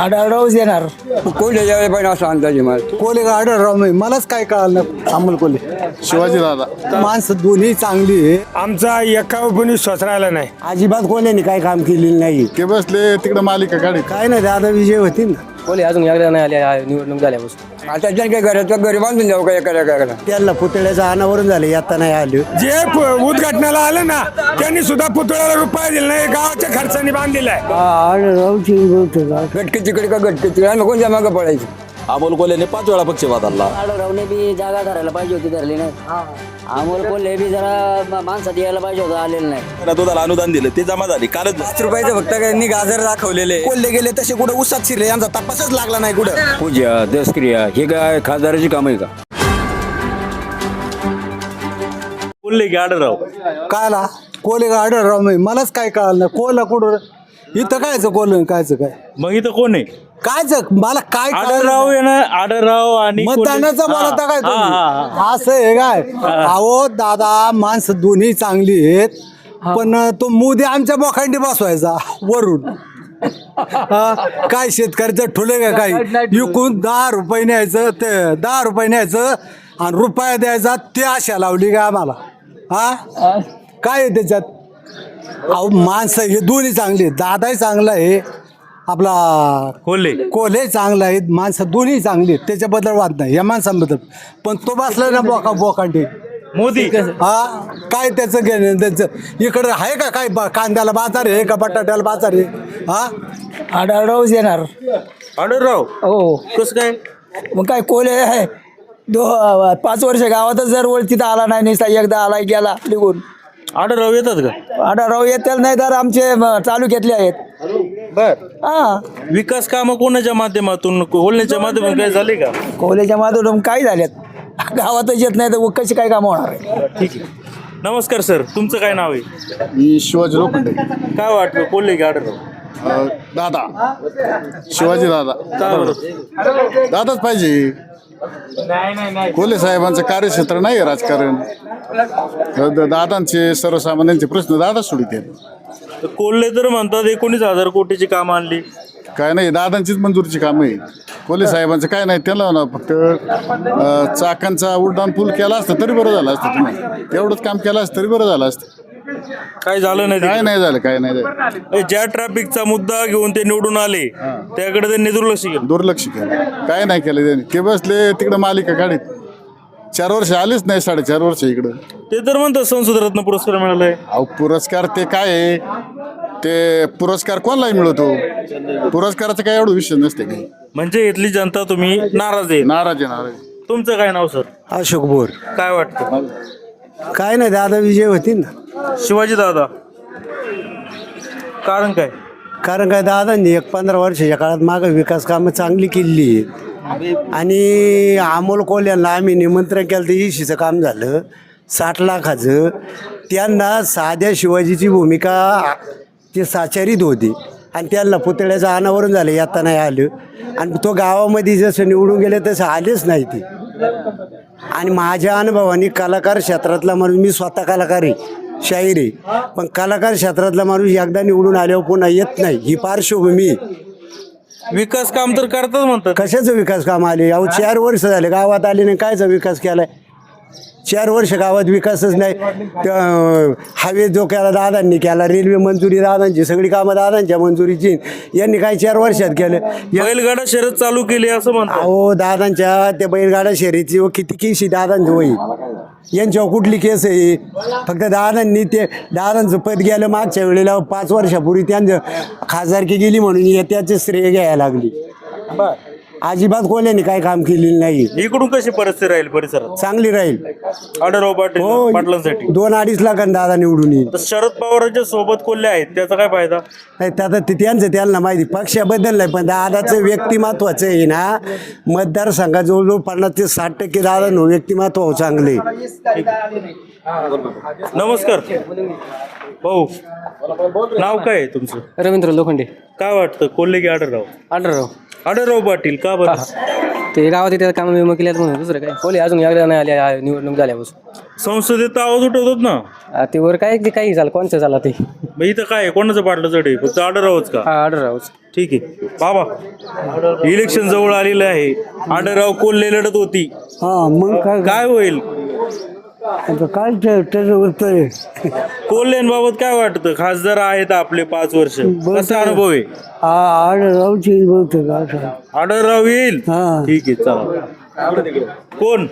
आढळरावच येणार. कोल्हे यायला पाहिजे असं अंदाजे मला. कोले का आढळराव नाही? मलाच काय कळालं नाही. अमोल कोले शिवाजी दादा. माणसं दोन्ही चांगली आहे. आमचा एका पण विश्वास राहिला नाही. अजिबात कोल्याने काय काम केलेलं नाही. ते बसले तिकडे मालिका गाडी काय नाही दादा विजय होती ना. कोले अजून एकदा नाही आले निवडणूक झाल्यापासून. आता त्यांनी काय करायचं घरी बांधून जाऊ काय काय त्याला पुतळ्याचं अनावरण झालं आता नाही आलं. जे प- उद्घाटनाला आलं ना त्यांनी सुद्धा पुतळ्याला रुपया दिला नाही गावाच्या खर्चाने बांधलेला आहे. गटके तिकडे का गटके तिकडे? आम्ही कोणत्या मागं पडायची? अमोल कोल्हेने पाच वेळा पक्ष बदलला आढळरावने बी जागा धरायला पाहिजे होती धरली नाही. अमोल कोल्हे बी जरा मा- माणसात यायला पाहिजे होतं आलेलं नाही. दुधाला अनुदान दिलं ते जमा झाली. कालच पाच रुपयाचं फक्त त्यांनी गाजर दाखवलेले. कोल्हे गेले तसे कुठे उसात शिरले यांचा तपासच लागला नाही कुठं. पूजा दसक्रिया हे काय खासदाराची काम आहे का? बोलले की आडराव कायला कोले का आढळराव नाही. मलाच काय कळालं नाही. कोला कुठं? इथं कायचं कोलं कायचं काय? मग इथं कोण आहे? कायचं? मला काय आडरराव. आहे ना आडरराव आणि मतदानाचं कोल्हे- बोलता काय हा, हा, हा, तुम्ही? असं आहे काय? अहो दादा माणसं दोन्ही चांगली आहेत पण तो मोदी आमच्या बोखांडी बसवायचा वरून. हा, काय शेतकऱ्याचं ठुले का काय? विकून दहा रुपये न्यायचं ते दहा रुपये न्यायचं आणि रुपया द्यायचा ते आशा लावली का आम्हाला? हा. काय आहे त्याच्यात? अहो माणसं हे दोन्ही चांगली आहेत. दादाही चांगला आहे. आपला कोल्हे. कोल्हे चांगला आहे. माणसं दोन्ही चांगली आहेत. त्याच्याबद्दल वाद नाही. या माणसांबद्दल. पण तो बसला ना बोका बोकांडी. मोदी. हा? काय त्याचं घेणं त्याचं इकडं आहे का काय बा- कांद्याला बाजार आहे का बटाट्याला बाजार आहे? हा? आढळरावच येणार. आडरराव हो. कसं काय? मग काय कोले आहे? दो पाच वर्ष गावातच जर ओळखीत आला नाही निसता एकदा आला गेला निघून. आडरराव येतात का? आढळराव येतील नाही तर आमचे म, तालुक्यातले आहेत. बर. हा. विकास कामं कोणाच्या माध्यमातून कोल्ह्याच्या माध्यमातून काय झाले का? कोलेच्या माधून काय झाल्यात गावातच येत नाही तर कशी काय कामं होणार आहे ठीक आहे. नमस्कार सर. तुमचं काय नाव आहे? मी शिवाजी लोखंडे. काय वाटतं कोल्हे की आडरराव अं, दादा. शिवाजी दादा. बरं? दादाच पाहिजे. कोल्हे साहेबांचं कार्यक्षेत्र नाही आहे राजकारण. द- दादांचे सर्वसामान्यांचे प्रश्न दादा सोडित तर कोल्हे तर म्हणतात एकोणीस हजार कोटीची कामं आणली. काय नाही दादांचीच मंजुरीची कामं आहे कोल्हे साहेबांचं काय नाही त्याला ना फक्त अं, चाकांचा उड्डाण पूल केला असतं तरी बरं झालं असतं तुम्ही तेवढंच काम केलं असतं तरी बरं झालं असतं. काय झालं नाही काय तिकडे. नाही झालं काय नाही झालं. ज्या ट्रॅफिकचा मुद्दा घेऊन ते निवडून आले त्याकडे त्यांनी दुर्लक्ष केलं. दुर्लक्ष केलं. काय नाही केलं त्यांनी. ते बसले तिकडं मालिका गाडीत चार वर्ष आलेच नाही साडेचार वर्ष इकडं. ते तर म्हणतात संसद रत्न पुरस्कार मिळालाय. अहो पुरस्कार ते काय आहे? ते पुरस्कार कोणालाही मिळतो? पुरस्काराचा काय एवढं विषय नसते काही. म्हणजे इथली जनता तुम्ही नाराज आहे. नाराज आहे नाराज आहे. तुमचं काय नाव सर? अशोक बोर. काय वाटतं? काय नाही दादा विजय होती ना. शिवाजी दादा. कारण काय? कारण काय दादांनी एक पंधरा वर्षाच्या काळात मागं विकास कामं चांगली केली. आहेत आणि अमोल कोल्यांना आम्ही निमंत्रण केलं तर इशीचं काम झालं साठ लाखाचं. त्यांना साध्या शिवाजीची भूमिका ते साचारीत होते. आणि त्यांना पुतळ्याचं अनावरण झालं येता नाही आलं. आणि तो गावामध्ये जसं निवडून गेले तसं आलेच नाही ते. आणि माझ्या अनुभवाने कलाकार क्षेत्रातला माणूस मी स्वतः कलाकार आहे शाहीर आहे. पण कलाकार क्षेत्रातला माणूस एकदा निवडून आल्यावर पुन्हा येत नाही. ही पार्श्वभूमी आहे. विकास काम तर करतात म्हणतात. कशाचं विकास काम आले? अहो चार वर्ष झाले गावात आले नाही कायचा विकास केलाय? चार वर्ष गावात विकासच नाही. त्या हवे जो केला दादांनी केला रेल्वे मंजुरी दादांची सगळी कामं दादांच्या मंजुरीची. यांनी काय चार वर्षात केलं? या- बैलगाडा शर्यत चालू केली असं म्हणतात. अहो दादांच्या त्या बैलगाड्या शर्यती व किती आहे दादांचं वय यांच्यावर कुठली केस आहे? फक्त दादांनी ते दादांचं पद गेलं मागच्या वेळेला पाच वर्षापूर्वी त्यांचं खासदारकी गेली म्हणून या- त्याचे श्रेय घ्यायला लागली. अजिबात कोल्याने काय काम केलेलं नाही. इकडून कशी परिस्थिती राहील परिसरात? चांगली राहील. आढळराव पाटील हो पाटलांसाठी. दोन अडीच लाखांना दादा निवडून येईल. तर शरद पवारांच्या सोबत कोल्हे आहेत त्याचा काय फायदा? नाही त्यात ते त्यांचं त्यांना माहिती. पक्षाबद्दल नाही पण दादाचं व्यक्तिमत्वाचं आहे ना मतदारसंघात जवळजवळ पन्नास ते साठ टक्के दादा व्यक्तिमत्व चांगले. नमस्कार. भाऊ नाव काय आहे तुमचं? रवींद्र लोखंडे. काय वाटतं कोल्हे की आढळराव? आढळराव. आढळराव पाटील का बरं? ते गावात येतात कामं विमा केल्यात म्हणून. दुसरं काय? कोले अजून एकदा नाही आले निवडणूक झाल्यापासून. संसदेत तर आवाज उठवतात ना. ते वर काय ते काही झालं कोणचं झालं ते? मग इथं काय आहे? कोणाचं पाटलं चढ आहे? फक्त आडर आहोत का? ऑर्डर हाऊस ठीक आहे. बाबा इलेक्शन जवळ आलेलं आहे. आडरराव कोल्हे लढत होती. हा मग काय? काय होईल? आता काय ते- त्याचं उत्तर आहे. कोल्हेंबाबत काय वाटतं? खासदार आहेत आपले पाच वर्ष. कसा अनुभव आहे? आ- आड राहूची बहुतेक असं. आडरराव येईल? हा. ठीक आहे चला. कोण?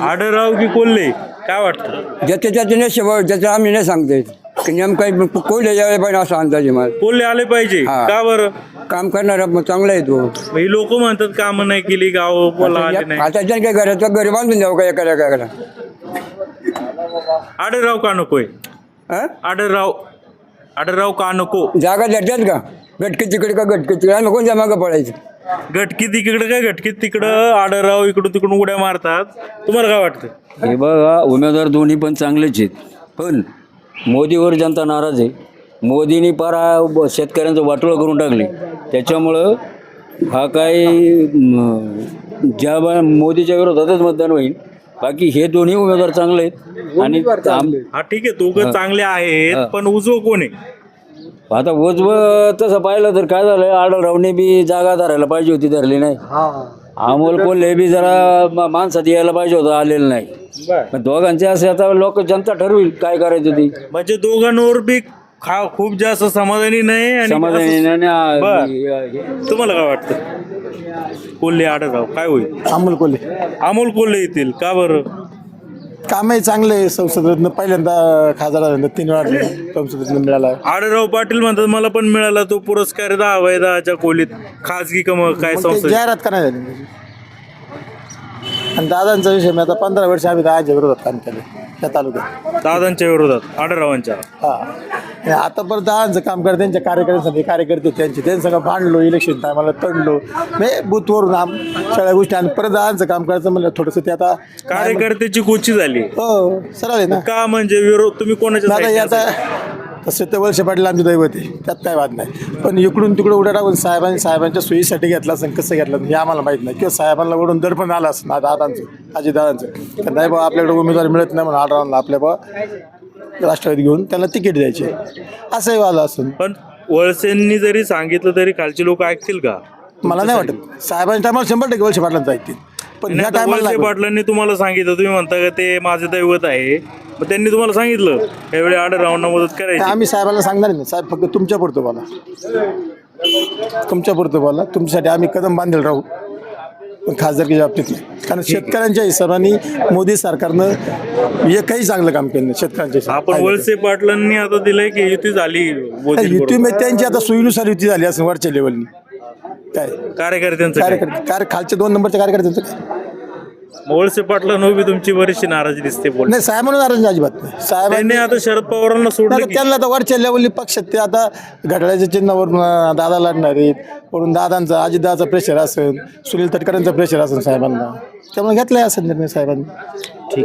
आडरराव की कोल्हे? काय वाटतं? ज्याच्या त्याच्या नशिबावर ज्याचं आम्ही नाही सांगता येत. की नेमकं यावे पाहिजे असा अंदाज आहे मला कोल्हे आले पाहिजे. हा. का बरं? काम करणारा मग चांगला आहे तो. मग ही लोक म्हणतात कामं नाही केली गाव बोला आले नाही. आता ज्या काय घरात घरी बांधून द्यावं का एखाद्या काय आडरराव का नकोय आडरराव आडरराव का नको? जागा देतात का? गटकी तिकडे का गटकी तिकडे? आम्ही कोणत्या मागं पडायचं गटकी तिकडं काय? गटकी तिकडं आडरराव इकडून तिकडून उड्या मारतात. तुम्हाला काय वाटतं? हे बघा उमेदवार दोन्ही पण चांगलेच आहेत. पण मोदीवर जनता नाराज आहे. मोदींनी पारा ब- शेतकऱ्यांचं वाटोळं करून टाकले. त्याच्यामुळं हा काही म, ज्या बा- मोदीच्या विरोधातच मतदान होईल. बाकी हे दोन्ही उमेदवार चांगले आहेत. आणि आम- हा ठीक आहे दोघं चांगले आहेत पण उजव कोण आहे? आता उजव तसं पाहिलं तर काय झालं आढळरावने बी जागा धरायला पाहिजे होती धरली नाही. अमोल कोल्हे बी जरा मा- माणसात यायला पाहिजे होतं आलेलं नाही. पण दोघांचे असे आता लोक जनता ठरविल काय करायचं ती. म्हणजे दोघांवर बी खा खूप जास्त समाधानी नाही आणि समाधानी असं- बर. हे- तुम्हाला काय वाटतं? कोल्हे आडरराव काय होईल? अमोल कोल्हे. अमोल कोल्हे येतील का बरं? कामही चांगले आहे संसदेतनं पहिल्यांदा खासदार झाल्यानंतर तीन वेळा संसदेतनं मिळाला. आहे. आडरराव पाटील म्हणतात मला पण मिळाला तो पुरस्कार दहा वय दहाच्या खोलीत खाजगी कम काय मग ते संस्था जाहिरात का नाही झाली? आणि दादांचा विषय मी आता पंधरा वर्ष आम्ही दहाच्या विरोधात काम केलं त्या तालुक्यात. दादांच्या विरोधात आडररावांच्या हा. आणि आता परत दादांचं काम करत त्यांच्या कार्यकर्त्यांसाठी कार्यकर्ते त्यांचे. त्यांचं भांडलो इलेक्शन टायमाला तडलो. मी बूथवरून आम सगळ्या गोष्टी आणि परत दादांचं काम करायचं म्हणलं थोडंसं ते आता कार्यकर्त्याची कोची झाली. हो सरळ आहे ना. का म्हणजे विरोध तुम्ही कोणाच्या आता side असाल? तसे तर वर्ष पाटील आमचे दैवत आहे. त्यात काय वाद नाही. पण इकडून तिकडे उड्या टाकून साहेबांनी साहेबांच्या सोयीसाठी घेतला असेल कसं घेतलं हे आम्हाला माहीत नाही. किंवा साहेबांना ओढून दडपण आलं असं ना दादांचं अजित दादांचं तर नाही बा आपल्याकडे उमेदवार मिळत नाही म्हणून आढळला आपल्या बा राष्ट्रवादी घेऊन त्याला तिकीट द्यायचे. असंही वाद असून. पण वळसेंनी जरी सांगितलं तरी खालची लोक ऐकतील का? मला नाही वाटत. साहेबांच्या टायमाला शंभर टक्के वर्ष पाटलांचं ऐकतील. पण ह्या आता टायमाला वळसे पाटलांनी तुम्हाला सांगितलं तुम्ही म्हणता का ते माझं दैवत आहे. मग त्यांनी तुम्हाला सांगितलं यावेळी आडर राऊंडला मदत करायची. आम्ही साहेबांना सांगणार नाही साहेब फक्त तुमच्या पुरतं बोला. तुमच्या पुरतं बोला. तुमच्यासाठी आम्ही कदम बांधेल राहू. खासदारकीच्या बाबतीत नाही कारण शेतकऱ्यांच्या हिशोबाने मोदी सरकारनं एकही चांगलं काम केलं नाही शेतकऱ्यांच्या आपण. वळसे पाटलांनी आता दिलंय की युती झाली मोदींबरोबर. युती मध्ये त्यांची आता सोयीनुसार युती झाली असेल वरच्या लेवलनी काय कार्यकर्त्यांचं काय? कार्यकर्ते कार्य खालच्या दोन नंबरच्या कार्यकर्त्यांचं काय वळसे पाटलांना उभी तुमची बरीचशी नाराजी दिसते बोल नाही साहेबांना नाराज अजिबात नाही. साहेबांनी त्यांनी आता शरद पवारांना सोडलं की त्यांना आता वरच्या लेवलनी पक्षात ते आता घड्याळ्याच्या चिन्हावरून अं, दादा लढणार आहेत. वरून दादांचा अजितदाचा प्रेशर असेल सुनील तटकरांचा प्रेशर असेल साहेबांना. त्यामुळे घेतलाय असेल निर्णय साहेबांनी.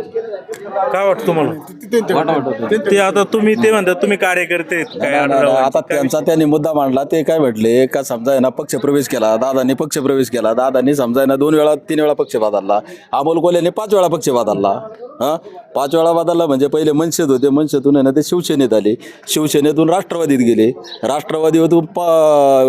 काय वाटतं तुम्हाला? ते आता तुम्ही ते म्हणतात तुम्ही कार्यकर्ते आहेत काय नाही, नाही, आढळरावांचे. आता त्यांचा त्यांनी मुद्दा मांडला ते काय म्हटले का समजा आहे ना पक्ष प्रवेश केला दादांनी पक्ष प्रवेश केला दादांनी समजा आहे ना दोन वेळा तीन वेळा पक्ष बदलला अमोल कोल्हेने पाच वेळा पक्ष बदलला हां? पाच वेळा बदलला म्हणजे पहिले मनसेत होते मनसेतून आहे ना ते शिवसेनेत आले. शिवसेनेतून राष्ट्रवादीत गेले. राष्ट्रवादीतून प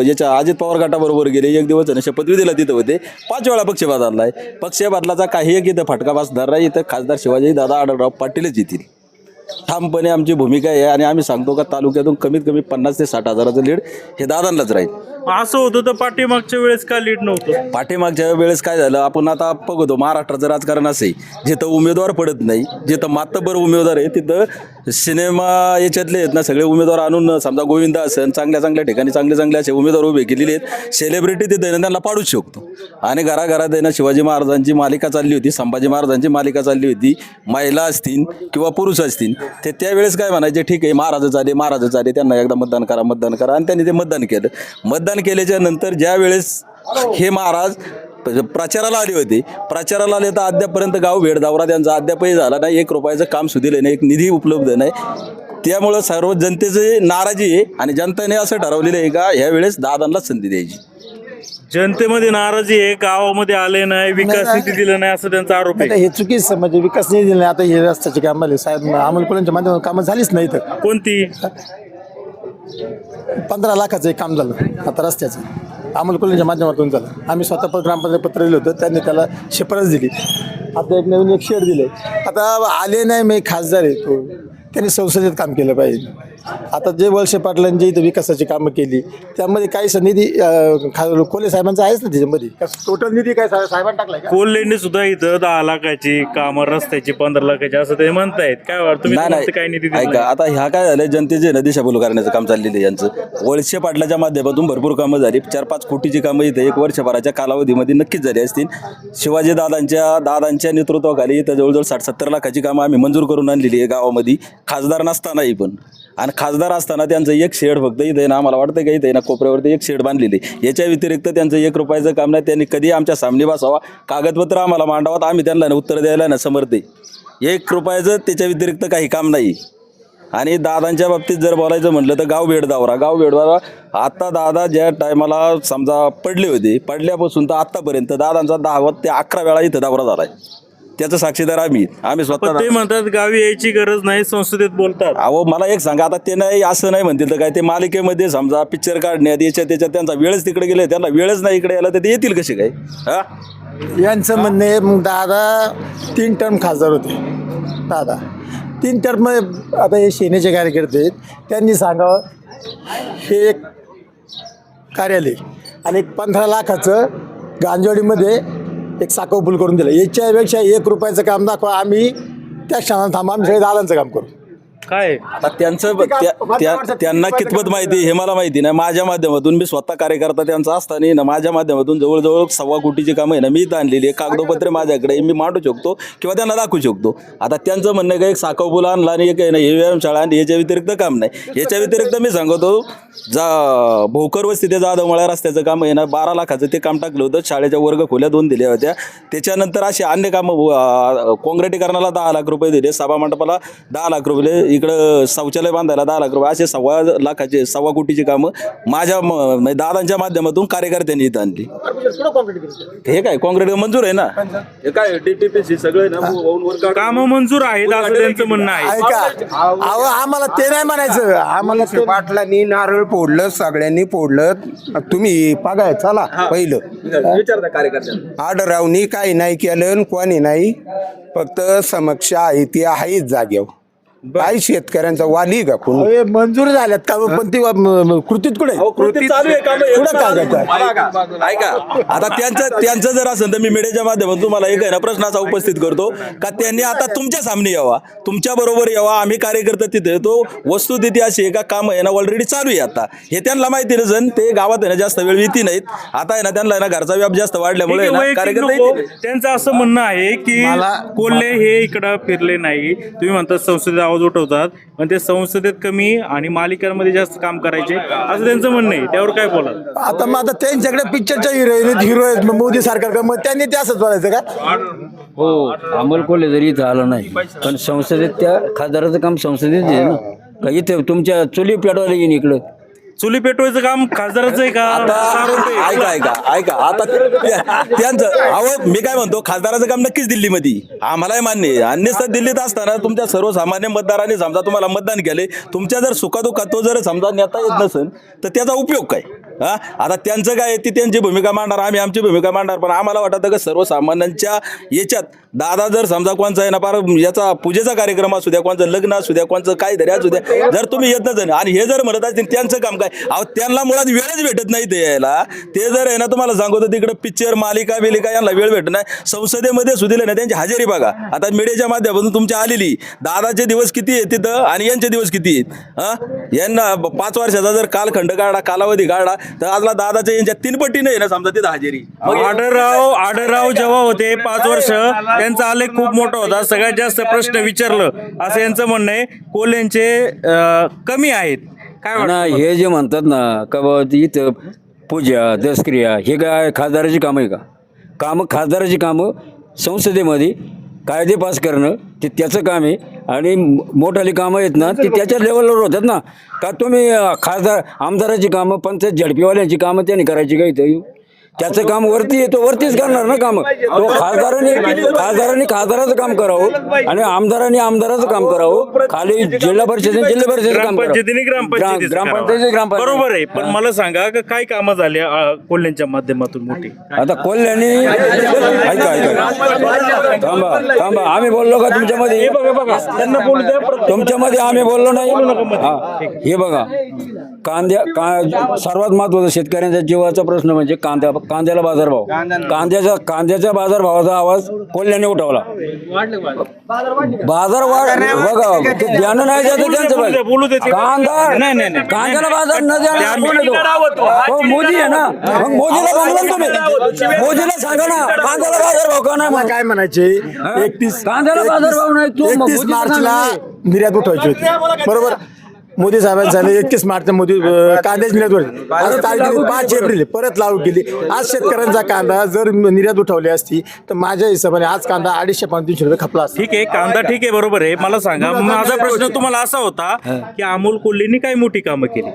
याच्या अजित पवार गटाबरोबर गेले एक दिवस आहे ना शपथविधीला तिथं होते. पाच वेळा पक्ष बदललाय. पक्ष बदलाचा काही एक इथं फटका बसणार नाही इथं खासदार शिवाजी दादा आढळराव पाटीलच येतील. ठामपणे आमची भूमिका आहे आणि आम्ही सांगतो का तालुक्यातून कमीत कमी पन्नास ते साठ हजाराचं लीड हे दादांनाच राहील. असं होतं तर पाठीमागच्या वेळेस का लीड नव्हतं? पाठीमागच्या वेळेस काय झालं? आपण आता बघतो महाराष्ट्राचं राजकारण असे जिथं उमेदवार पडत नाही जिथं मातबर उमेदवार आहे तिथं सिनेमा याच्यातले आहेत ना सगळे उमेदवार आणून समजा गोविंदा असेल चांगल्या चांगल्या ठिकाणी चांगले चांगले असे उमेदवार उभे केलेले आहेत. सेलिब्रिटी तिथं आहे ना त्यांना पाडूच शकतो. आणि घराघरात आहे ना शिवाजी महाराजांची मालिका चालली होती संभाजी महाराजांची मालिका चालली होती. महिला असतील किंवा पुरुष असतील ते त्यावेळेस काय म्हणायचे ठीक आहे महाराजच आले महाराजच आले त्यांना एकदा मतदान करा मतदान करा. आणि त्यांनी ते मतदान केलं. मतदान केल्याच्यानंतर ज्या वेळेस हे महाराज प्रचाराला आले होते प्रचाराला आले तर अद्यापपर्यंत गाव भेट दौरा त्यांचा अद्यापही झाला नाही एक रुपयाचं काम सुधीलं नाही एक निधी उपलब्ध नाही. त्यामुळं सर्व जनतेची नाराजी आहे आणि जनतेने असं ठरवलेलं आहे का ह्या वेळेस दादांनाच संधी द्यायची. जनतेमध्ये नाराजी आहे गावामध्ये आले नाही विकास निधी दिला नाही असं त्यांचा आरोप आता आहे हे चुकीच म्हणजे विकास नाही दिला आता हे रस्त्याचे काम झाले. साहेब अमोल कोल्यांच्या माध्यमातून कामं झालीच नाही तर कोणती? पंधरा लाखाचं एक काम झालं. आता रस्त्याचं. अमोल कोल्यांच्या माध्यमातून झालं. आम्ही स्वतः पण ग्रामपंचायत पत्र दिलं होतं. त्यांनी त्याला शिफारस दिली. आता एक नवीन एक शेड दिले आता आले नाही मी खासदार आहे तो. त्यांनी संसदेत काम केलं पाहिजे. आता जे वळसे पाटलांनी जे इथं विकासाची कामं केली त्यामध्ये काही निधी अं, खा- कोल्हे साहेबांचा आहेच ना त्याच्यामध्ये? टोटल निधी काय साहेब- साहेबांनी टाकलाय का? कोल्हेंनी सुद्धा इथं दहा लाखाची कामं रस्त्याची पंधरा लाखाची असं ते म्हणतायत. काय वाटतं तुम्ही नाही म्हणता काय निधी नाही दिला ऐका आता ह्या काय झालं जनतेचे ना दिशाभूल करण्याचं काम चाललेलं आहे यांचं. वळसे पाटलाच्या माध्यमातून भरपूर कामं झाली. चार पाच कोटीची कामं इथं एक वर्षभराच्या कालावधीमध्ये नक्कीच झाली असतील. शिवाजी दादांच्या दादांच्या नेतृत्वाखाली इथं जवळजवळ साठ सत्तर लाखाची कामं आम्ही मंजूर करून आणलेली आहे गावामध्ये. खासदार नसतानाही पण. आणि खासदार असताना त्यांचं एक शेड फक्त इथं ना आम्हाला वाटतं का इथं आहे ना कोपऱ्यावरती एक शेड बांधलेली आहे. याच्या व्यतिरिक्त त्यांचं एक रुपयाचं काम नाही त्यांनी कधी आमच्या सामने बसावा कागदपत्र आम्हाला मांडावात आम्ही त्यांना ना उत्तर द्यायला ना समर्थ एक रुपयाचं त्याच्या व्यतिरिक्त काही काम नाही. आणि दादांच्या बाबतीत जर बोलायचं म्हटलं तर गाव भेडदावरा गाव भेडदावरा आता दादा ज्या टायमाला समजा पडले होते पडल्यापासून तर आत्तापर्यंत दादांचा दहावत ते अकरा वेळा इथं दावरा झालाय. त्याचं साक्षीदार आम्ही. आम्ही स्वतः पण ते म्हणतात गावी यायची गरज नाही संसदेत बोलतात. अहो मला एक सांगा आता ते नाही असं नाही म्हणतील तर काय ते मालिकेमध्ये समजा पिक्चर काढण्यात याच्यात त्याच्यात त्यांचा वेळच तिकडे गेले त्यांना वेळच नाही इकडे यायला तर ते येतील कसे काय? हा? यांचं म्हणणं आहे मग दादा तीन टर्म खासदार होते. दादा तीन टर्म आता हे सेनेचे कार्यकर्ते आहेत त्यांनी सांगावं हे एक कार्यालय आणि एक पंधरा लाखाचं गांजवाडीमध्ये एक साखव पूल करून दिलं. याच्यापेक्षा एक रुपयाचं काम दाखवा. आम्ही त्या क्षणात थांबा. आम्ही सगळे दादांचं काम करू. काय? आता त्यांचं त्या- त्या- त्यांना कितपत माहिती हे मला माहिती नाही. माझ्या माध्यमातून मी स्वतः कार्यकर्ता त्यांचा असताना ना माझ्या माध्यमातून जवळजवळ सव्वा कोटीची कामं आहे ना मी इथं आणलेली आहे. कागदोपत्रे माझ्याकडे आहे, मी मांडू शकतो किंवा त्यांना दाखवू शकतो. आता त्यांचं म्हणणं आहे का एक साखव पूल आणला आणि एक आहे ना हे व्यायामशाळा आणि याच्या व्यतिरिक्त काम नाही. याच्या व्यतिरिक्त मी सांगतो जा भोकर वस्ती ते जाधवमळा रस्त्याचं काम आहे ना बारा लाखाचं ते काम टाकलं होतं. शाळेच्या वर्ग खोल्या दोन दिल्या होत्या. त्याच्यानंतर असे अन्य कामं अं, काँक्रिटीकरणाला दहा लाख रुपये दिले सभा मंडपाला दहा लाख रुपये इकडं शौचालय बांधायला दहा लाख रुपये असे सव्वा लाखाचे सव्वा कोटीची कामं माझ्या म- म्हणजे दादांच्या माध्यमातून कार्यकर्त्यांनी इथं आणली. हे काय काँक्रीट मंजूर आहे ना? हे काय डीटीपीसी सगळं ना वाहून वर काढून- कामं मंजूर आहेत असं त्यांचं म्हणणं आहे. ऐका अहो आम्हाला ते नाही म्हणायचं. आम्हाला ते पाटलांनी नारळ फोडलं सगळ्यांनी फोडलं. तुम्ही बघाय चला पहिलं. विचारता कार्यकर्त्यांना. आडरावनी काही नाही केलं आणि कोणी नाही. फक्त समक्ष आहे ती आहेच जागेवर. काय शेतकऱ्यांचा वाली का? कोण? अरे मंजूर झाल्यात. का पण ती म- म- कृतीत कुठे? कृती चालू आहे का मग? कुठं कागद आहे? ऐका आता त्यांचं त्यांचं जर असेल तर मी मीडियाच्या माध्यमातून तुम्हाला एक आहे ना प्रश्न असा उपस्थित करतो का त्यांनी आता तुमच्या सामने यावा. तुमच्या बरोबर यावा. आम्ही कार्यकर्ते तिथे तो वस्तुस्थिती अशी आहे का? काम आहे ना ऑलरेडी चालू आहे आता. हे त्यांना माहिती नसेल ते गावात आहे ना जास्त वेळ येते नाहीत. आता आहे ना त्यांना आहे ना घरचा व्याप जास्त वाढल्यामुळे आहे ना वैयक्तिक कार्यकर्ते नको. येतील. त्यांचं असं म्हणणं आहे की कोल्हे हे इकडं फिरले नाही. तुम्ही म्हणतात संसदेत आवाज उठवतात पण ते संसदेत कमी आणि मालिकांमध्ये जास्त काम करायचे असं त्यांचं म्हणणं आहे. त्यावर काय बोला आता मग आता त्यांच्याकडे पिक्चरच्या हिरोईन हिरो आहेत मग मोदी सरकार का? मग त्यांनी ते असंच बोलायचं का? हो अमोल कोल्हे जरी इथं आलं नाही पण संसदेत त्या खासदाराचं काम संसदेत आहे ना. का इथं तुमच्या चुली पेटवायला येईन इकडं? चुली पेटवायचं काम खासदाराचं आहे का? आहे. ऐका ऐका ऐका. आता त्या- त्यांचं अहो मी काय म्हणतो खासदाराचं काम नक्कीच दिल्लीमध्ये. आम्हालाही मान्य आहे. नुसतं दिल्लीत असताना तुमच्या सर्वसामान्य मतदारांनी समजा तुम्हाला मतदान केले तुमच्या जर सुखादुखात तो जर समजा नेता येत नसेल तर त्याचा उपयोग काय? हा? आता त्यांचं काय आहे, ती त्यांची भूमिका मांडणार आम्ही आमची भूमिका मांडणार. पण आम्हाला वाटतं का सर्वसामान्यांच्या याच्यात दादा जर समजा कोणचा आहे ना फार याचा पूजेचा कार्यक्रम असू द्या कोणचं लग्न असू द्या कोणचं काय तरी असू द्या जर तुम्ही येत नसेल आणि हे जर म्हणत असतील त्यांचं काम काय? अहो त्यांना मुळात वेळच भेटत नाही ते यायला. ते जर आहे ना तुम्हाला सांगतो तिकडे पिक्चर मालिका बिलिका यांना वेळ भेटत नाही. संसदेमध्ये सुद्धा ना त्यांची हजेरी बघा. आता मीडियाच्या माध्यमातून तुमच्या आलेली. दादाचे दिवस किती आहेत तिथं आणि यांचे दिवस किती आहेत? हा? यांना पाच वर्षाचा जर कालखंड काढा कालावधी काढा तर आजला दादाच्या यांच्या तीन पट्टी नाही ना समजा तिथं हजेरी. आढळराव आढळराव जेव्हा होते पाच वर्ष त्यांचा आलेख खूप मोठा होता. सगळ्यात जास्त प्रश्न विचारलं असं यांचं म्हणणं आहे. कोल्ह्यांचे कमी आहेत. काय वाटतं ना हे जे म्हणतात ना का बाबा ती इथं पूजा दसक्रिया हे काय खासदाराची कामं आहे का? कामं खासदाराची कामं संसदेमध्ये कायदे पास करणं ते त्याचं काम आहे. आणि मो- मोठाली कामं आहेत ना ती त्याच्या लेवलवर होतात ना. का तुम्ही अं, खासदार आमदाराची कामं पंचायत झडपीवाल्यांची कामं त्यांनी करायची का इथं? त्याचं काम वरती येतो वरतीच करणार ना काम. तो खासदारांनी खासदारांनी खासदाराचं काम करावं आणि आमदारांनी आमदाराचं काम करावं. खाली जिल्हा परिषदेने जिल्हा परिषदेचं काम ग्रामपंचायतीने करावं ग्रामपंचायतीचं ग्रामपंचायती. बरोबर आहे पण मला सांगा का काय कामं झाली अं, कोल्ह्यांच्या माध्यमातून मोठी? आता कोल्ह्याने ऐका ऐका. थांबा थांबा. आम्ही बोललो का तुमच्यामध्ये? त्यांना बोलू द्या तुमच्यामध्ये आम्ही बोललो नाही. हा, हे बघा. कांद्या का सर्वात महत्त्वाचा शेतकऱ्यांच्या जीवाचा प्रश्न म्हणजे कांद्या कांद्याला बाजारभाव. कांद्याचा कांद्याच्या बाजारभावाचा आवाज कोल्ह्याने उठवला. बाजार वाढ बघा ते ध्यान नाही द्यायचं त्यांचं बोलू. कांदा नाही, नाही, नाही. कांद्याला बाजार न द्या? हो, मोदी आहे ना. मग मोदीला ना तुम्ही. मोदीला सांगा ना. कांद्याला बाजारभाव का नाही? काय म्हणायचे? एकतीस कांद्याला बाजारभाव नाही, तू एकतीस मार्चला सांगा निर्यात उठवायची होती. बरोबर? मोदी साहेबांनी झाले एकतीस मार्च मोदी कांद्याची निर्यात उठवली आज तारीख दिली पाच एप्रिल परत लागू केली. आज शेतकऱ्यांचा कांदा जर निर्यात उठवली असती तर माझ्या हिशोबाने आज कांदा अडीचशे पाच तीनशे रुपये खपला असता. ठीक आहे कांदा ठीक आहे बरोबर आहे. मला सांगा माझा प्रश्न तुम्हाला असा होता की अमोल कोल्हेंनी काय मोठी कामं केली?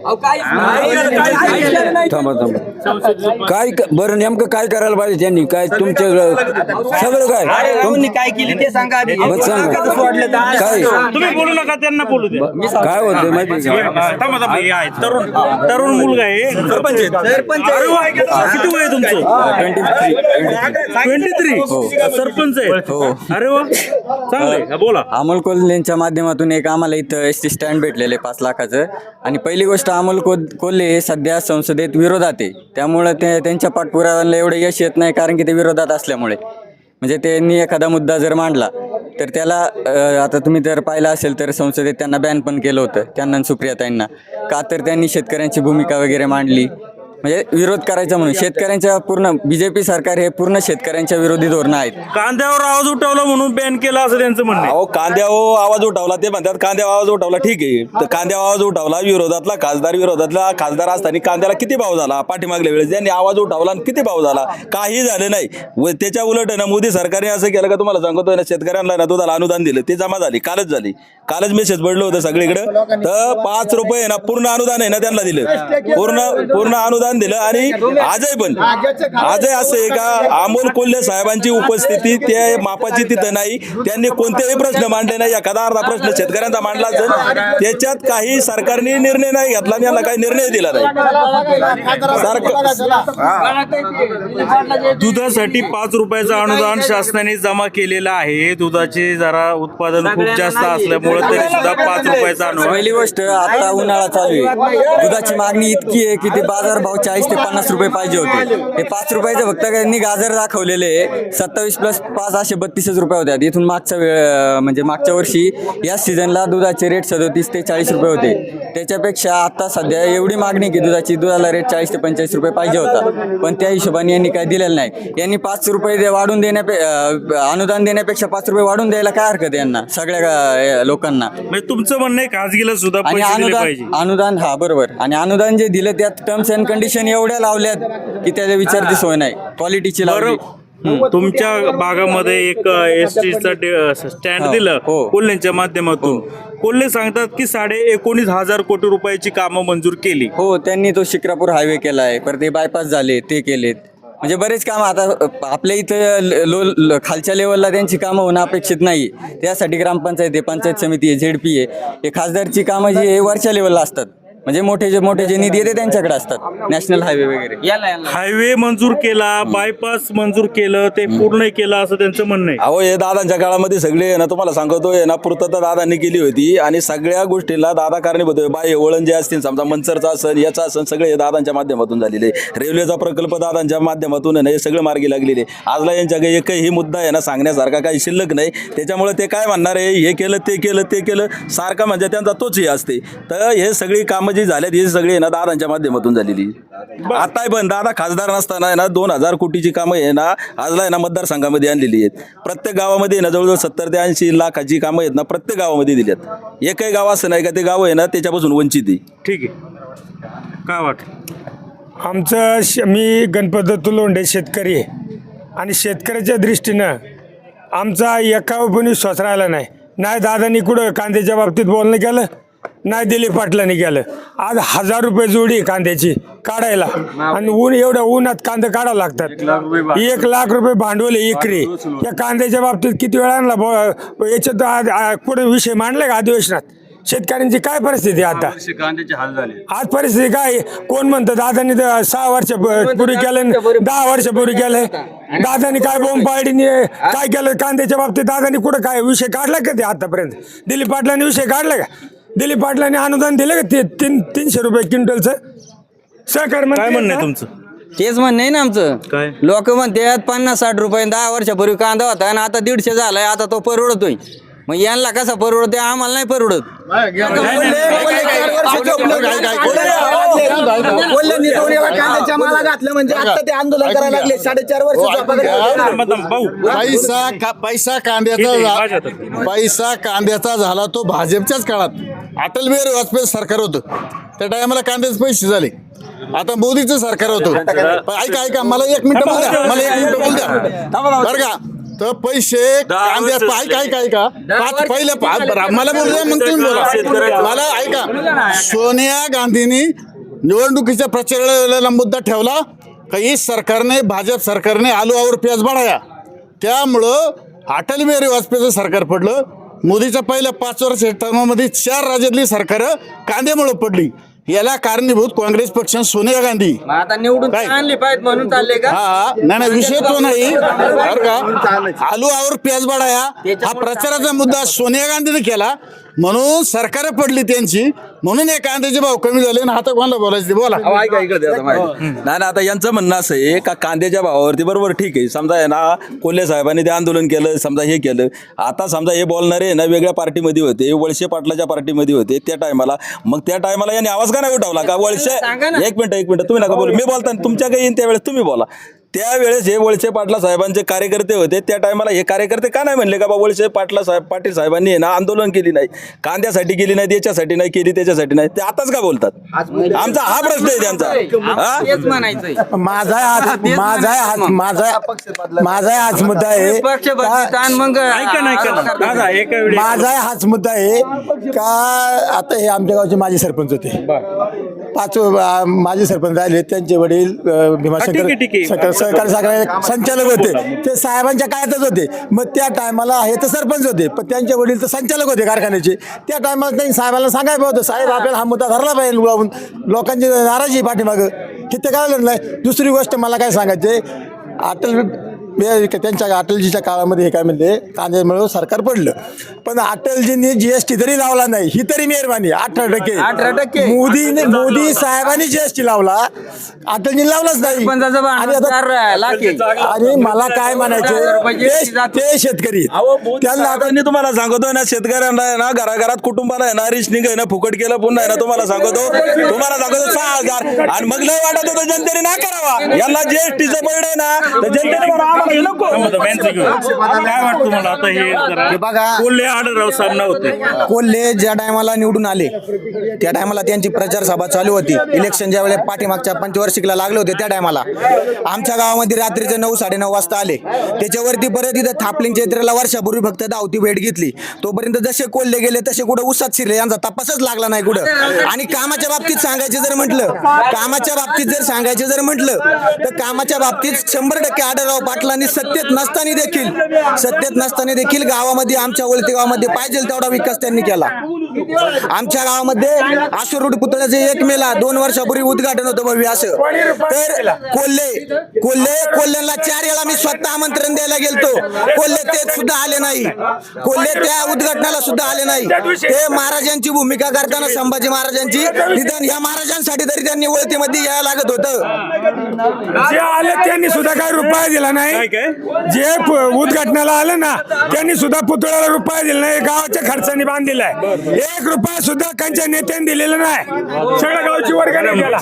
थांबा थांबा. काय क- बरं नेमकं काय करायला पाहिजे त्यांनी? काय तुमच्या सगळं काय? काय केली ते सांगा काय तुम्ही बोलू नका त्यांना बोलू द्या. काय होतं माहिती हे, हा, हे तरुण तरुण मुलगा आहे. सरपंच किती वय आहे तुमचं? ट्वेंटी थ्री सरपंच आहे. अरे वा. चांगलंय. हा, बोला. अमोल कोल्हेंच्या माध्यमातून एक आम्हाला इथं एस टी स्टँड भेटलेलं आहे पाच लाखाचं. आणि पहिली गोष्ट अमोल को कोल्हे हे सध्या संसदेत विरोधात आहे. त्यामुळं ते त्यांच्या पाठपुराव्याला एवढं यश येत नाही कारण की ते विरोधात असल्यामुळे. म्हणजे त्यांनी एखादा मुद्दा जर मांडला तर त्याला अ, आता तुम्ही जर पाहिलं असेल तर संसदेत त्यांना बॅन पण केलं होतं त्यांना आणि सुप्रियाताईंना. का तर त्यांनी शेतकऱ्यांची भूमिका वगैरे मांडली म्हणजे विरोध करायचा म्हणून. शेतकऱ्यांच्या पूर्ण बीजेपी सरकार हे पूर्ण शेतकऱ्यांच्या विरोधी धोरणं आहेत. कांद्यावर आवाज उठवला म्हणून बॅन केला असं त्यांचं म्हणणं आहे. अहो कांद्यावर आवाज उठवला ते म्हणतात कांद्यावर आवाज उठवला ठीक आहे. तर कांद्यावर आवाज उठवला विरोधातला खासदार विरोधातला खासदार असताना कांद्याला किती भाव झाला? पाठीमागल्या वेळेस त्यांनी आवाज उठवला आणि किती भाव झाला? काही झालं नाही. व त्याच्या उलट आहे ना मोदी सरकारने असं केलं का तुम्हाला सांगतोय ना शेतकऱ्यांना ना दुधाला अनुदान दिलं ते जमा झाली कालच झाली. कालच मेसेज पडलं होतं सगळीकडे. तर पाच रुपये आहे ना पूर्ण अनुदान आहे ना त्यांना दिलं. पूर्ण पूर्ण अनुदान दिलं आणि आजही पण आजही असं आहे का? अमोल कोल्हे साहेबांची उपस्थिती त्या मापाची तिथं नाही. त्यांनी कोणतेही प्रश्न मांडले नाही. एखादा अर्धा प्रश्न शेतकऱ्यांचा मांडला असेल त्याच्यात काही सरकारने निर्णय नाही घेतला आणि यांना काही निर्णय दिला नाही. दुधासाठी पाच रुपयाचं अनुदान शासनाने जमा केलेलं आहे. दुधाचे जरा उत्पादन खूप जास्त असल्यामुळे तरी सुद्धा पाच रुपयाचं अनुदान पहिली गोष्ट आता उन्हाळा चालू आहे. दुधाची मागणी इतकी आहे की ते बाजार भाव चाळीस ते पन्नास रुपये पाहिजे होते. ते पाच रुपयाचं फक्त त्यांनी गाजर दाखवलेले सत्तावीस प्लस पाच असे बत्तीसच रुपये होते इथून मागच्या वेळ म्हणजे मागच्या वर्षी या सीझनला दुधाचे रेट सदोतीस ते चाळीस रुपये होते. त्याच्यापेक्षा आता सध्या एवढी मागणी की दुधाची दुधाला रेट चाळीस ते पंचेचाळीस रुपये पाहिजे होता. पण त्या हिशोबाने यांनी काय दिलेलं नाही. यांनी पाच रुपये वाढून देण्यापे अनुदान देण्यापेक्षा पाच रुपये वाढून द्यायला काय हरकत आहे यांना सगळ्या लोकांना? म्हणजे तुमचं म्हणणं आहे खासगीला सुद्धा आणि अनुदान अनुदान हा बरोबर. आणि अनुदान जे दिलं त्यात टर्म्स अँड कंडिशन एवढ्या लावल्यात की त्याच्या विचारची सोय नाही. क्वालिटीची लावली. तुमच्या भागामध्ये एक एस टीचा स्टँड हो, दिलं हो. कोल्ह्यांच्या माध्यमातून. कोल्हे सांगतात की साडे एकोणीस हजार कोटी रुपयाची कामं मंजूर केली. हो त्यांनी तो शिक्रापूर हायवे केला आहे. परत ते बायपास झाले ते केलेत. म्हणजे बरेच कामं आता आपल्या इथं ल- खालच्या लेवलला त्यांची कामं होणं अपेक्षित नाही. त्यासाठी ग्रामपंचायत आहे पंचायत समिती आहे झेड पी आहे. हे खासदारची कामं जी आहे वरच्या लेवलला असतात. म्हणजे मोठे जे मोठे जे निधी येते त्यांच्याकडे असतात. नॅशनल हायवे वगैरे. हायवे मंजूर केला बायपास मंजूर केलं ते पूर्ण केलं असं त्यांचं म्हणणं आहे. अहो हे दादांच्या काळामध्ये सगळे आहे ना तुम्हाला सांगतो आहे ना पूर्तता दादांनी केली होती आणि सगळ्या गोष्टीला दादा कारणीभूत आहे. बाह्य वळण जे असतील समजा मंचरचा असन याचा असन सगळे हे दादांच्या माध्यमातून झालेले रेल्वेचा प्रकल्प दादांच्या माध्यमातून आहे ना हे सगळे मार्गी लागलेले आजला यांच्याकडे एकही मुद्दा आहे ना सांगण्यासारखा काही शिल्लक नाही. त्याच्यामुळे ते काय म्हणणार आहे? हे केलं ते केलं ते केलं. सारखा म्हणजे त्यांचा तोच हे असते. तर हे सगळी कामं जी झाल्यात ही सगळी आहे ना दादांच्या माध्यमातून झालेली. आता पण दादा खासदार नसताना आहे ना दोन हजार कोटीची कामं आहे ना आजला आहे ना मतदारसंघामध्ये आणलेली आहेत. प्रत्येक गावामध्ये आहे ना जवळजवळ सत्तर ते ऐंशी लाखाची कामं आहेत ना प्रत्येक गावामध्ये दिल्यात एकही गाव असं नाही का ते गाव आहे ना त्याच्यापासून वंचित आहे. ठीक आहे. काय वाटतं? आमचं श मी गणपत दत्तू लोंढे शेतकरी आहे. आणि शेतकऱ्याच्या दृष्टीनं आमचा एका पण विश्वास राहिला नाही. नाही दादानी कुठं कांद्याच्या बाबतीत बोलणं केलं? नाही दिलीप पाटलांनी केलं. आज हजार रुपये जोडी कांद्याची काढायला. आणि ऊन एवढ्या उन्हात कांदे काढायला लागतात. एक लाख रुपये भांडवल. एकरी. या कांद्याच्या बाबतीत किती वेळा आणला? याच्यात कुठे विषय मांडले का अधिवेशनात? शेतकऱ्यांची काय परिस्थिती आता? कांद्याचे हाल झाले. आज परिस्थिती काय? कोण म्हणतं दादानी तर सहा वर्ष पूर्वी केलं दहा वर्षापूर्वी केलंय. दादानी काय बोंब पाडीने काय केलं? कांद्याच्या बाबतीत दादानी कुठं काय विषय काढला का ते आतापर्यंत? दिलीप पाटलांनी विषय काढला का? दिलीप पाटलांनी अनुदान दिलं का? ते तीन तीनशे रुपये क्विंटलचं? सहकार काय म्हणणं आहे? तुमचं? तेच म्हणणं आहे ना आमचं. काय? लोक म्हणतात पन्नास साठ रुपये दहा वर्षापूर्वी कांदा होता आणि आता दीडशे झालाय आता तो परवडतोय. मग यांना कसा परवडतोय आम्हाला नाही परवडत माला घातलं म्हणजे आता ते आंदोलन करायला लागले साडेचार हो, वर्ष पैसा का पैसा कांद्याचा. पैसा कांद्याचा झाला तो भाजपच्याच काळात अटल बिहारी वाजपेयी सरकार होतं त्या टायमाला कांद्याचे पैसे झाले आता मोदीचं सरकार होतं पण ऐका ऐका मला एक मिनिट बोल द्या मला एक मिनिट बोल द्या बरं का तर पैसे कांद्या ऐका ऐका ऐका पाच पहिले पाच बरं, मला बोलू द्या मग तुम्ही बोला. मला ऐका. सोनिया गांधींनी निवडणुकीच्या प्रचाराला मुद्दा ठेवला. का इस सरकारने भाजप सरकारने आलूवर प्याज बढाया त्यामुळं अटल बिहारी वाजपेयीचं सरकार पडलं. मोदीच्या पहिल्या पाच वर्ष टर्ममध्ये चार राज्यातली सरकारं कांद्यामुळं पडली. याला कारणीभूत काँग्रेस पक्ष सोनिया गांधी. मग आता निवडून काय? आणली पाहिजे म्हणून चालले का? हा नाही नाही विषय तो नाही. बरं का? आलू आवर प्याज बढाया हा प्रचाराचा मुद्दा सोनिया गांधीने केला. म्हणून सरकार पडली त्यांची. म्हणून हे कांद्याचे भाव कमी झाले आणि आता कोणाला बोलायचे ते बोला. अहो, ऐका इकडे द्या आता माहिती. नाही ना आता यांचं म्हणणं असं आहे का कांद्याच्या भावावरती बरोबर ठीक आहे. समजा आहे ना कोल्हे साहेबांनी ते आंदोलन केलं समजा हे केलं. आता समजा हे बोलणारे ना वेगळ्या पार्टीमध्ये होते वळसे पाटलाच्या पार्टीमध्ये होते त्या टायमाला. मग त्या टायमाला यांनी आवाज का नाही उठवला का वळसे सांगा ना. एक मिनिट एक मिनिट. तुम्ही नका बोलू. मी बोलता तुमच्या काही येईन त्यावेळेस तुम्ही बोला. त्यावेळेस हे वळसे पाटला साहेबांचे कार्यकर्ते होते. त्या टायमाला हे कार्यकर्ते का नाही म्हणले का बा वळसे पाटला साहेब पाटील साहेबांनी आहे ना आंदोलन केली नाही. कांद्यासाठी केली नाही याच्यासाठी नाही केली त्याच्यासाठी नाही. ते आताच का बोलतात? आमचा हा प्रश्न आहे त्यांचा. माझा हात माझा हात माझा माझा हाच मुद्दा आहे. माझा हाच मुद्दा आहे. का आता हे आमच्या गावचे माजी सरपंच होते. पाच अ, माजी सरपंच राहिले त्यांचे वडील अ, भीमाशंकर ठीक आहे, ठीक आहे. सहकार- सहकारी साखर संचालक होते. ते साहेबांच्या काळातच होते. मग त्या टायमाला हे तर सरपंच होते पण त्यांचे वडील तर संचालक होते कारखान्याचे. त्या टायमाला त्यांनी साहेबाला सांगायला होतं साहेब आपल्याला हा मुद्दा धरला पाहिजे उगावून लोकांची नाराजी आहे पाठीमागं. हे ते कळलं नाही. दुसरी गोष्ट मला काय सांगायचे अटल त्यांच्या अटलजीच्या काळामध्ये हे काय म्हणले कांद्यामुळे सरकार पडलं. पण अटलजींनी जीएसटी तरी लावला नाही ही तरी मेहरबानी अठरा टक्के. 18% मोदीने मोदी साहेबांनी जीएसटी लावला. अटलजीने लावलाच नाही. आणि आता- मला काय म्हणायचं ते- शेतकरी. त्यांना आता त्यांनी तुम्हाला सांगतोय ना शेतकऱ्यांना आहे ना घराघरात कुटुंबाला आहे ना रिशनिंग आहे ना फुकट केलं पुन्हा आहे ना तुम्हाला सांगतो. तुम्हाला सांगतो सहा हजार. आणि मग लय वाटत होतं जनतेने ना करावा. यांना जीएसटीचं बळ आहे ना तर जनतेने म्हणा आम्हाला काय वाटतं आता हे बघा. कोल्हे आढळराव सामना होते कोल्हे ज्या टायमाला निवडून आले त्या टायमाला त्यांची प्रचार सभा चालू होती. इलेक्शन ज्या वेळेला पाठीमागच्या पंचवार्षिकला लागले होते त्या टायमाला. आमच्या गावामध्ये रात्रीचे नऊ साडेनऊ वाजता आले. त्याच्यावरती परत इथं थापलिंग चैत्रेला वर्षापूर्वी फक्त धावती भेट घेतली. तोपर्यंत जसे कोल्हे गेले तसे कुठं उसात शिरले यांचा तपासच लागला नाही कुठं. आणि कामाच्या बाबतीत सांगायचे जर म्हटलं कामाच्या बाबतीत जर सांगायचे जर म्हटलं तर कामाच्या बाबतीत शंभर टक्के आढळराव पाटलांनी सत्तेत नसताना देखील सत्तेत नसताना देखील गावामध्ये आमच्या वळते गावामध्ये पाहिजे तेवढा विकास त्यांनी केला. आमच्या गावामध्ये आशुर रोड पुतळ्याचे एक मेला दोन वर्षापूर्वी उद्घाटन होतं भव्य असं. तर कोल्हे कोल्हे कोल्ह्याला चार वेळा मी स्वतः आमंत्रण द्यायला गेलतो. कोल्हे ते सुद्धा आले नाही. कोल्हे त्या उद्घाटनाला सुद्धा आले नाही. ते महाराजांची भूमिका करताना संभाजी महाराजांची निधन या महाराजांसाठी तरी त्यांनी वळतीमध्ये यायला लागत होतं. आले त्यांनी सुद्धा काही रुपया दिला नाही. नाही काय? जे उद्घाटनाला आले ना त्यांनी सुद्धा पुतळ्याला रुपया दिला नाही गावाच्या खर्चाने बांधलेला आहे. एक रुपया सुद्धा त्यांच्या नेत्यांनी दिलेला नाही. सगळ्या गावची वर्गाने केला.